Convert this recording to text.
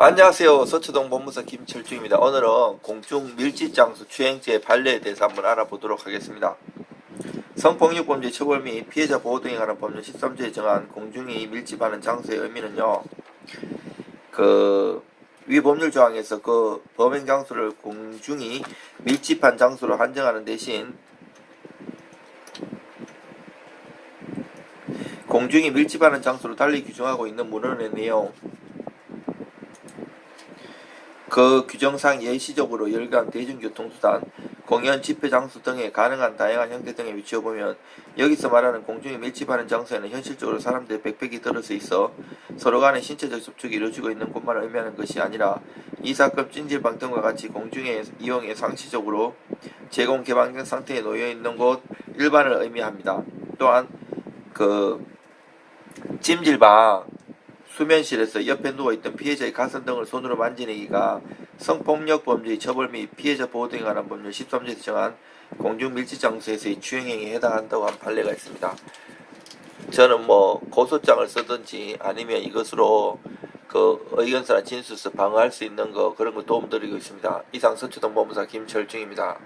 안녕하세요. 서초동 법무사 김철중입니다. 오늘은 공중 밀집장소 추행죄 판례에 대해서 한번 알아보도록 하겠습니다. 성폭력범죄 처벌 및 피해자 보호 등에 관한 법률 13조에 정한 공중이 밀집하는 장소의 의미는요. 그, 위 법률 조항에서 그 범행 장소를 공중이 밀집한 장소로 한정하는 대신 공중이 밀집하는 장소로 달리 규정하고 있는 문헌의 내용 그 규정상 예시적으로 열간 대중교통수단, 공연 집회 장소 등의 가능한 다양한 형태 등에 비추어 보면 여기서 말하는 공중에 밀집하는 장소에는 현실적으로 사람들의 백백이 들어서 있어 서로 간의 신체적 접촉이 이루어지고 있는 곳만을 의미하는 것이 아니라 이 사건 찜질방 등과 같이 공중의 이용에 상시적으로 제공 개방된 상태에 놓여 있는 곳 일반을 의미합니다. 또한 그 찜질방 수면실에서 옆에 누워있던 피해자의 가슴 등을 손으로 만지내기가 성폭력 범죄의 처벌 및 피해자 보호 등에 관한 법률 13조에서 정한 공중 밀집 장소에서의 추행행위에 해당한다고 한 판례가 있습니다. 저는 뭐 고소장을 쓰든지 아니면 이것으로 그 의견서나 진술서 방어할 수 있는 거 그런 거 도움 드리고 있습니다. 이상 서초동 법무사 김철중입니다.